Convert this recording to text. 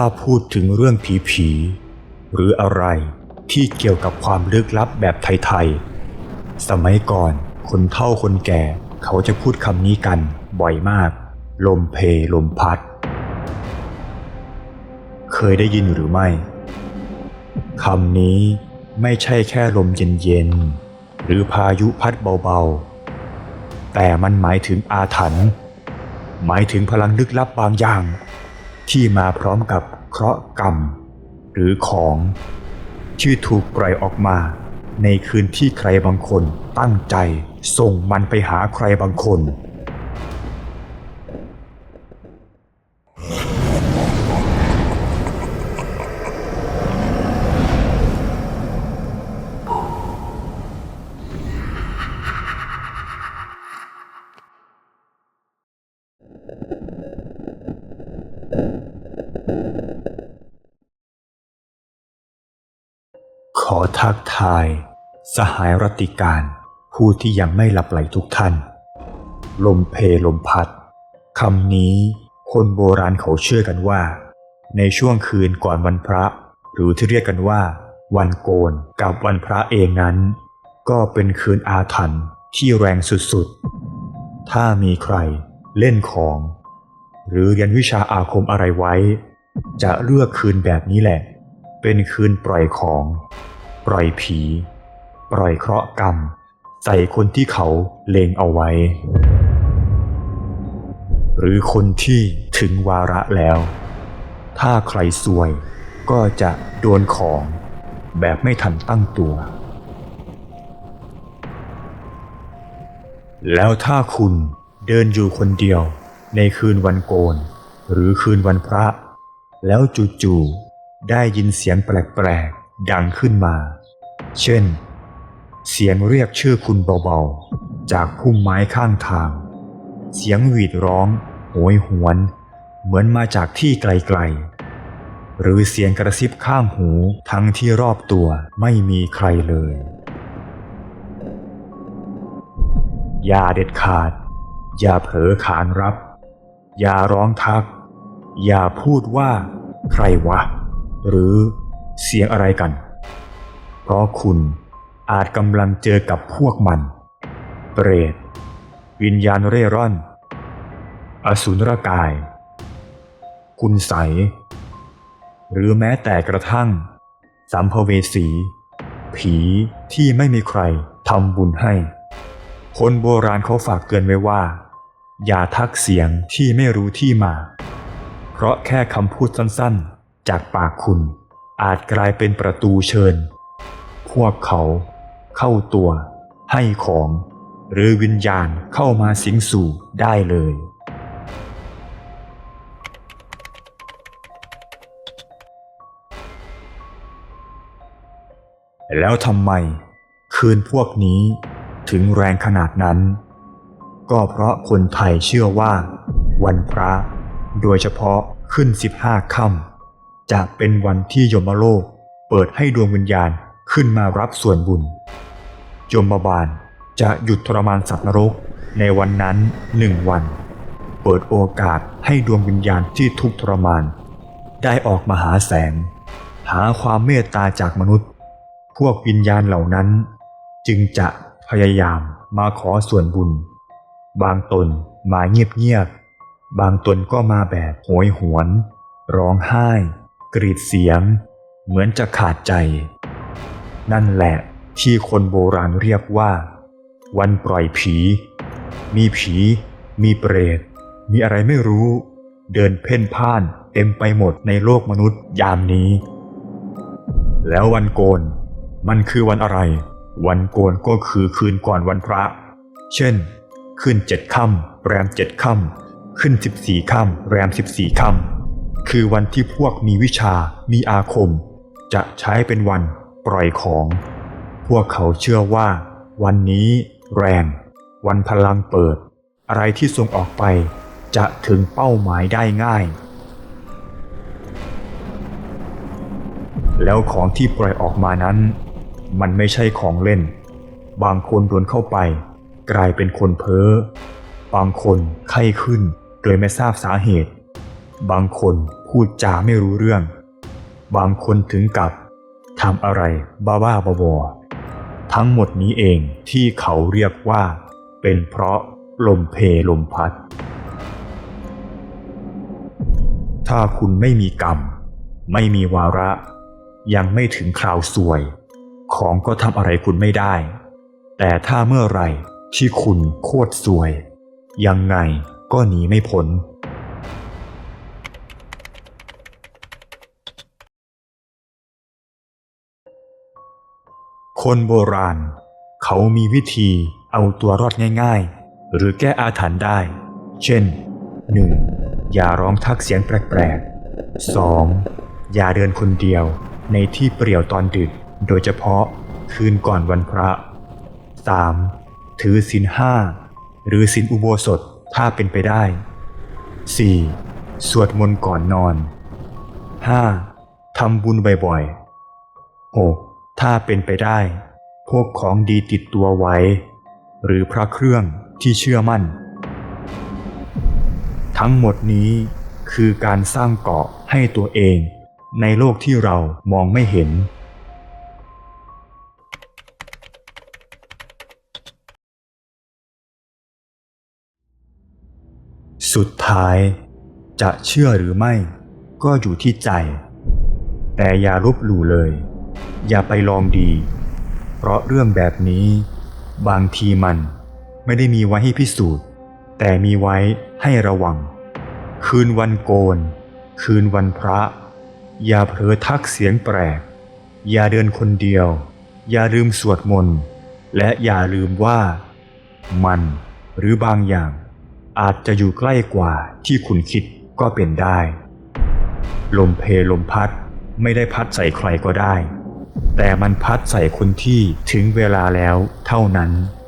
ถ้าพูดถึงเรื่องผีผีหรืออะไรที่เกี่ยวกับความลึกลับแบบไทยๆ สมัยก่อนคนเฒ่าคนแก่เขาจะพูดคำนี้กันบ่อยมาก ลมเพลมพัด เคยได้ยินหรือไม่คำนี้ไม่ใช่แค่ลมเย็นๆ หรือพายุพัดเบาๆ แต่มันหมายถึงอาถรรพ์หมายถึงพลังลึกลับบางอย่าง ที่มาพร้อมกับเคราะห์กรรม หรือของ ที่ถูกปล่อยออกมา ในคืนที่ใครบางคนตั้งใจส่งมันไปหาใครบางคน ขอทักทาย สหายรตติการผู้ที่ยังไม่หลับไหลทุกท่าน ลมเพลมพัดคำนี้คนโบราณเขาเชื่อกันว่า ในช่วงคืนก่อนวันพระ หรือที่เรียกกันว่า วันโกนกับวันพระเองนั้น ก็เป็นคืนอาถรรพ์ที่แรงสุดๆ ถ้ามีใครเล่นของ หรือเรียนวิชาอาคมอะไรไว้ จะเลือกคืนแบบนี้แหละ เป็นคืนปล่อยของ ปล่อยผี ปล่อยเคราะห์กรรม ใส่คนที่เขาเลงเอาไว้ หรือคนที่ถึงวาระแล้ว ถ้าใครซวยก็จะโดนของแบบไม่ทันตั้งตัว แล้วถ้าคุณเดินอยู่คนเดียว ในคืนวันโกน หรือคืนวันพระ แล้วจู่ๆได้ยินเสียงแปลกๆดังขึ้นมา เช่น เสียงเรียกชื่อคุณเบาๆ จากพุ่มไม้ข้างทาง เสียงหวีดร้องโหยหวน เหมือนมาจากที่ไกลๆ หรือเสียงกระซิบข้างหูทั้งที่รอบตัวไม่มีใครเลย อย่าเด็ดขาด อย่าเผลอขานรับ อย่าร้องทัก อย่าพูดว่า ใครวะ หรือเสียงอะไรกัน เพราะคุณอาจกำลังเจอกับพวกมัน เปรต วิญญาณเร่ร่อน อสุรกาย คุณใส หรือแม้แต่กระทั่งสัมภเวสี ผีที่ไม่มีใครทำบุญให้ คนโบราณเขาฝากเตือนไว้ว่า อย่าทักเสียงที่ไม่รู้ที่มา เพราะแค่คำพูดสั้นๆ จากปากคุณ อาจกลายเป็นประตูเชิญ พวกเขาเข้าตัว ให้ของ หรือวิญญาณเข้ามาสิงสู่ได้เลย แล้วทำไม คืนพวกนี้ถึงแรงขนาดนั้น ก็เพราะคนไทยเชื่อว่า วันพระ โดยเฉพาะขึ้น 15ค่ำจะเป็นวันที่ยมโลกเปิดให้ดวงวิญญาณขึ้นมารับส่วนบุญ ยมบาลจะหยุดทรมานสัตว์นรกในวันนั้นหนึ่งวัน เปิดโอกาสให้ดวงวิญญาณที่ทุกข์ทรมาน ได้ออกมาหาแสง หาความเมตตาจากมนุษย์ พวกวิญญาณเหล่านั้น จึงจะพยายามมาขอส่วนบุญ บางตนมาเงียบๆ บางตนก็มาแบบโหยหวน ร้องไห้ กรีดเสียง เหมือนจะขาดใจ นั่นแหละที่คนโบราณเรียกว่า วันปล่อยผี มีผี มีเปรต มีอะไรไม่รู้ เดินเพ่นพ่านเต็มไปหมดในโลกมนุษย์ยามนี้ แล้ววันโกน มันคือวันอะไร วันโกนก็คือคืนก่อนวันพระ เช่น ขึ้นเจ็ดค่ำแรมเจ็ดค่ำขึ้นสิบสี่ค่ำแรมสิบสี่ค่ำคือวันที่พวกมีวิชามีอาคม จะใช้เป็นวันปล่อยของ พวกเขาเชื่อว่า วันนี้แรง วันพลังเปิด อะไรที่ส่งออกไป จะถึงเป้าหมายได้ง่าย แล้วของที่ปล่อยออกมานั้น มันไม่ใช่ของเล่น บางคนโดนเข้าไป กลายเป็นคนเพ้อ บางคนไข้ขึ้นโดยไม่ทราบสาเหตุ บางคนพูดจาไม่รู้เรื่อง บางคนถึงกับทำอะไรบ้าๆบอๆทั้งหมดนี้เองที่เขาเรียกว่า เป็นเพราะลมเพลมพัด ถ้าคุณไม่มีกรรม ไม่มีวาระ ยังไม่ถึงคราวสวย ของก็ทำอะไรคุณไม่ได้ แต่ถ้าเมื่อไหร่ ที่คุณโคตรสวย ยังไงก็หนีไม่พ้นคนโบราณ เขามีวิธีเอาตัวรอดง่าย ๆ หรือแก้อาถรรพ์ได้ เช่น 1. อย่าร้องทักเสียงแปลกๆ 2. อย่าเดินคนเดียวในที่เปรี่ยวตอนดึก โดยเฉพาะคืนก่อนวันพระ 3. ถือศีลห้าหรือศีลอุโบสถถ้าเป็นไปได้ 4. สวดมนต์ก่อนนอน 5. ทำบุญบ่อยๆ 6. ถ้าเป็นไปได้ พวกของดีติดตัวไว้ หรือพระเครื่องที่เชื่อมั่น ทั้งหมดนี้คือการสร้างเกาะให้ตัวเองในโลกที่เรามองไม่เห็น สุดท้าย จะเชื่อหรือไม่ก็อยู่ที่ใจ แต่อย่าลบหลู่เลย อย่าไปลองดี เพราะเรื่องแบบนี้ บางทีมันไม่ได้มีไว้ให้พิสูจน์ แต่มีไว้ให้ระวัง คืนวันโกน คืนวันพระ อย่าเผลอทักเสียงแปลก อย่าเดินคนเดียว อย่าลืมสวดมนต์ และอย่าลืมว่า มันหรือบางอย่าง อาจจะอยู่ใกล้กว่าที่คุณคิดก็เป็นได้ ลมเพลลมพัดไม่ได้พัดใส่ใครก็ได้ แต่มันพัดใส่คนที่ถึงเวลาแล้วเท่านั้น「